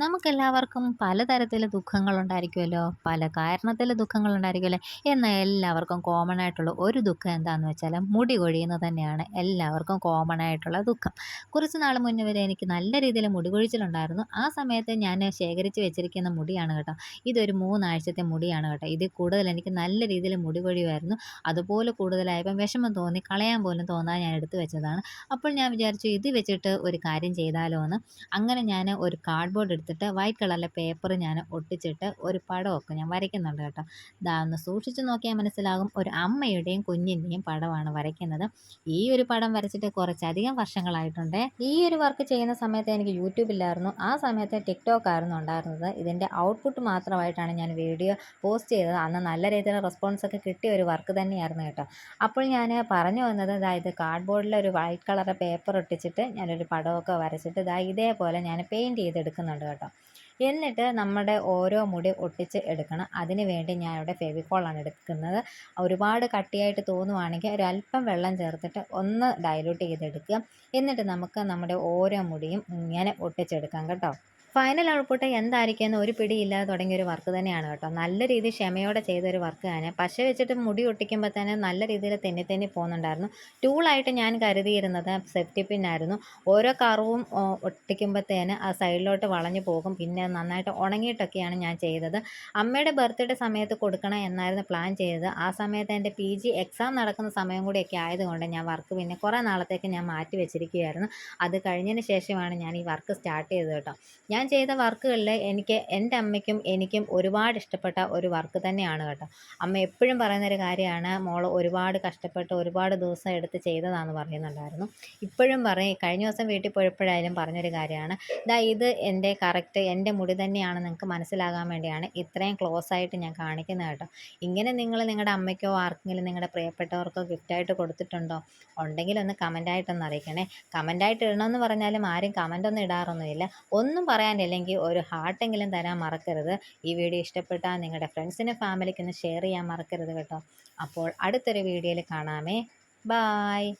നമുക്കെല്ലാവർക്കും പലതരത്തിലെ ദുഃഖങ്ങളുണ്ടായിരിക്കുമല്ലോ പല കാരണത്തിലെ ദുഃഖങ്ങളുണ്ടായിരിക്കുമല്ലോ എന്നാൽ എല്ലാവർക്കും കോമൺ ആയിട്ടുള്ള ഒരു ദുഃഖം എന്താണെന്ന് വെച്ചാൽ മുടി കൊഴിയുന്നത് തന്നെയാണ് എല്ലാവർക്കും കോമൺ ആയിട്ടുള്ള ദുഃഖം. കുറച്ച് നാൾ മുന്നേ വരെ എനിക്ക് നല്ല രീതിയിൽ മുടി കൊഴിച്ചിലുണ്ടായിരുന്നു. ആ സമയത്ത് ഞാൻ ശേഖരിച്ച് വെച്ചിരിക്കുന്ന മുടിയാണ് കേട്ടോ. ഇതൊരു മൂന്നാഴ്ചത്തെ മുടിയാണ് കേട്ടോ. ഇത് കൂടുതൽ എനിക്ക് നല്ല രീതിയിൽ മുടി കൊഴിയുമായിരുന്നു. അതുപോലെ കൂടുതലായപ്പം വിഷമം തോന്നി കളയാൻ പോലും തോന്നാതെ ഞാൻ എടുത്തു വെച്ചതാണ്. അപ്പോൾ ഞാൻ വിചാരിച്ചു ഇത് വെച്ചിട്ട് ഒരു കാര്യം ചെയ്താലോ എന്ന് അങ്ങനെ ഞാൻ ഒരു കാർഡ്ബോർഡ് എടുത്തിട്ട് വൈറ്റ് കളറിലെ പേപ്പർ ഞാൻ ഒട്ടിച്ചിട്ട് ഒരു പടമൊക്കെ ഞാൻ വരയ്ക്കുന്നുണ്ട് കേട്ടോ. ഇതാ ഒന്ന് സൂക്ഷിച്ച് നോക്കിയാൽ മനസ്സിലാകും. ഒരു അമ്മയുടെയും കുഞ്ഞിന്റെയും പടമാണ് വരയ്ക്കുന്നത്. ഈ ഒരു പടം വരച്ചിട്ട് കുറച്ചധികം വർഷങ്ങളായിട്ടുണ്ട്. ഈ ഒരു വർക്ക് ചെയ്യുന്ന സമയത്ത് എനിക്ക് യൂട്യൂബില്ലായിരുന്നു ആ സമയത്ത് ടിക്ടോക്ക് ആയിരുന്നു ഉണ്ടായിരുന്നത്. ഇതിന്റെ ഔട്ട്പുട്ട് മാത്രമായിട്ടാണ് ഞാൻ വീഡിയോ പോസ്റ്റ് ചെയ്തത്. അന്ന് നല്ല രീതിയിലുള്ള റെസ്പോൺസ് ഒക്കെ കിട്ടിയ ഒരു വർക്ക് തന്നെയായിരുന്നു കേട്ടോ. അപ്പോൾ ഞാൻ പറഞ്ഞു വന്നത് അതായത് കാർഡ്ബോർഡിൽ ഒരു വൈറ്റ് കളർ പേപ്പർ ഒട്ടിച്ചിട്ട് ഞാനൊരു പടമൊക്കെ വരച്ചിട്ട് ഇതാ ഇതേപോലെ ഞാൻ പെയിന്റ് ചെയ്തെടുക്കുന്നുണ്ട് കേട്ടോ. എന്നിട്ട് നമ്മുടെ ഓരോ മുടി ഒട്ടിച്ച് എടുക്കണം. അതിന് വേണ്ടി ഞാൻ ഇവിടെ ഫെവിക്കോളാണ് എടുക്കുന്നത്. ഒരുപാട് കട്ടിയായിട്ട് തോന്നുവാണെങ്കിൽ ഒരു അല്പം വെള്ളം ചേർത്തിട്ട് ഒന്ന് ഡൈലൂട്ട് ചെയ്തെടുക്കുക. എന്നിട്ട് നമുക്ക് നമ്മുടെ ഓരോ മുടിയും ഇങ്ങനെ ഒട്ടിച്ചെടുക്കാം കേട്ടോ. ഫൈനൽ ഔട്ട്പുട്ട് എന്തായിരിക്കും എന്ന് ഒരു പിടിയില്ലാതെ തുടങ്ങിയ ഒരു വർക്ക് തന്നെയാണ് കേട്ടോ. നല്ല രീതിയിൽ ക്ഷമയോടെ ചെയ്തൊരു വർക്ക് തന്നെ പശ വെച്ചിട്ട് മുടി ഒട്ടിക്കുമ്പോൾ തന്നെ നല്ല രീതിയിൽ തെന്നി തെന്നി പോകുന്നുണ്ടായിരുന്നു. ടൂളായിട്ട് ഞാൻ കരുതിയിരുന്നത് സെഫ്റ്റി പിന്നായിരുന്നു ഓരോ കറവും ഒട്ടിക്കുമ്പോഴത്തേന് ആ സൈഡിലോട്ട് വളഞ്ഞു പോകും. പിന്നെ നന്നായിട്ട് ഉണങ്ങിയിട്ടൊക്കെയാണ് ഞാൻ ചെയ്തത്. അമ്മയുടെ ബർത്ത്ഡേ സമയത്ത് കൊടുക്കണം എന്നായിരുന്നു പ്ലാൻ ചെയ്തത്. ആ സമയത്ത് എന്റെ പി ജി എക്സാം നടക്കുന്ന സമയം കൂടിയൊക്കെ ആയതുകൊണ്ട് ഞാൻ വർക്ക് പിന്നെ കുറേ നാളത്തേക്ക് ഞാൻ മാറ്റി വെച്ചിരിക്കുകയായിരുന്നു. അത് കഴിഞ്ഞതിന് ശേഷമാണ് ഞാൻ ഈ വർക്ക് സ്റ്റാർട്ട് ചെയ്തത് കേട്ടോ. ഞാൻ ചെയ്ത വർക്കുകളിൽ എനിക്ക് എന്റെ അമ്മയ്ക്കും എനിക്കും ഒരുപാട് ഇഷ്ടപ്പെട്ട ഒരു വർക്ക് തന്നെയാണ് കേട്ടോ. അമ്മ എപ്പോഴും പറയുന്നൊരു കാര്യമാണ് മോൾ ഒരുപാട് കഷ്ടപ്പെട്ട് ഒരുപാട് ദിവസം എടുത്ത് ചെയ്തതാണെന്ന് പറയുന്നുണ്ടായിരുന്നു. ഇപ്പോഴും പറയും കഴിഞ്ഞ ദിവസം വീട്ടിൽ പോയപ്പോഴായാലും പറഞ്ഞൊരു കാര്യമാണ് ഇതാ ഇത് എന്റെ കറക്റ്റ് എന്റെ മുടി തന്നെയാണ് നിങ്ങൾക്ക് മനസ്സിലാകാൻ വേണ്ടിയാണ് ഇത്രയും ക്ലോസ് ആയിട്ട് ഞാൻ കാണിക്കുന്നത് കേട്ടോ. ഇങ്ങനെ നിങ്ങൾ നിങ്ങളുടെ അമ്മയ്ക്കോ ആർക്കെങ്കിലും നിങ്ങളുടെ പ്രിയപ്പെട്ടവർക്കോ ഗിഫ്റ്റായിട്ട് കൊടുത്തിട്ടുണ്ടോ? ഉണ്ടെങ്കിൽ ഒന്ന് കമന്റായിട്ടൊന്ന് അറിയിക്കണേ. കമന്റായിട്ട് ഇടണമെന്ന് പറഞ്ഞാലും ആരും കമന്റൊന്നും ഇടാറൊന്നുമില്ല. ഒന്നും പറയാനില്ലെങ്കിൽ ഒരു ഹാർട്ടെങ്കിലും തരാൻ മറക്കരുത്. ഈ വീഡിയോ ഇഷ്ടപ്പെട്ടാൽ നിങ്ങളുടെ ഫ്രണ്ട്സിനും ഫാമിലിക്കൊന്ന് ഷെയർ ചെയ്യാൻ മറക്കരുത് കേട്ടോ. അപ്പോൾ അടുത്തൊരു വീഡിയോയിൽ കാണാമേ. ബായ്.